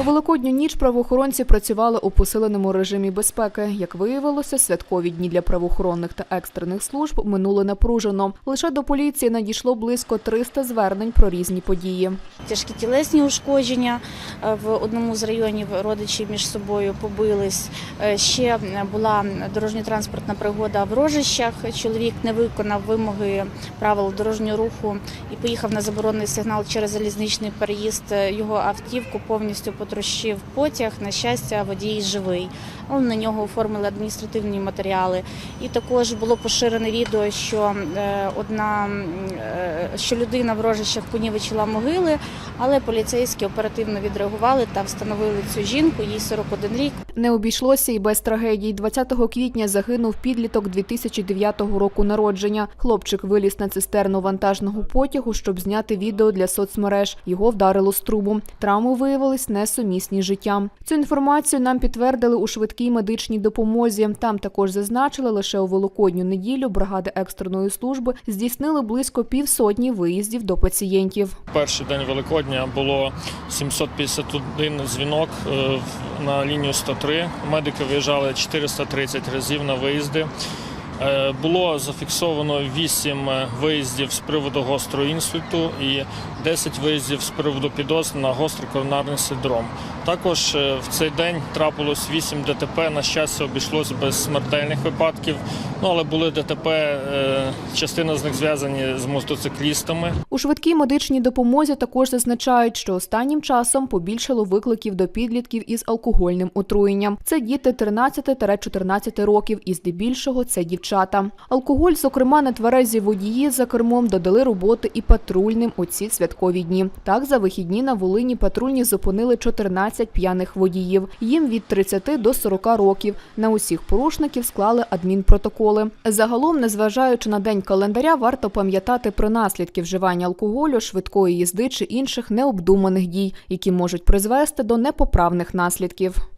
У великодню ніч правоохоронці працювали у посиленому режимі безпеки. Як виявилося, святкові дні для правоохоронних та екстрених служб минули напружено. Лише до поліції надійшло близько 300 звернень про різні події. Тяжкі тілесні ушкодження Е, в одному з районів родичі між собою побились. Е, Ще була дорожньо-транспортна пригода в Рожищах. Чоловік не виконав вимоги правил дорожнього руху і поїхав на заборонений сигнал через залізничний переїзд. Е, Його автівку повністю потрощив потяг. На щастя, водій живий. На нього оформили адміністративні матеріали. І також було поширене відео, що е, одна е, що людина в Рожищах понівечила могили, але поліцейські оперативно відреагували та встановили цю жінку, їй 41 рік. Не обійшлося і без трагедій. 20 квітня загинув підліток 2009 року народження. Хлопчик виліз на цистерну вантажного потягу, щоб зняти відео для соцмереж. Його вдарило з трубу. Травми виявились несумісні з життям. Цю інформацію нам підтвердили у швидкій медичній допомозі. Там також зазначили, лише у великодню неділю бригади екстреної служби здійснили близько півсотні виїздів до пацієнтів. Перший день Великодня було 751 дзвінок е, на лінію 103. Медики виїжджали 430 разів на виїзди. Е, Було зафіксовано 8 виїздів з приводу гострого інсульту і 10 виїздів з приводу підозр на гострий коронарний синдром. Також е, в цей день трапилось 8 ДТП. На щастя, обійшлось без смертельних випадків. Ну але були ДТП, е, частина з них зв'язані з мотоциклістами. У швидкій медичній допомозі також зазначають, що останнім часом побільшало викликів до підлітків із алкогольним отруєнням. Це діти 13-14 років, і здебільшого це дівчата. Алкоголь, зокрема, на тверезі водії за кермом додали роботи і патрульним у ці святкові дні. Так, за вихідні на Волині патрульні зупинили 14 п'яних водіїв. Їм від 30 до 40 років. На усіх порушників склали адмінпротоколи. Загалом, незважаючи на день календаря, варто пам'ятати про наслідки вживання алкоголю, швидкої їзди чи інших необдуманих дій, які можуть призвести до непоправних наслідків.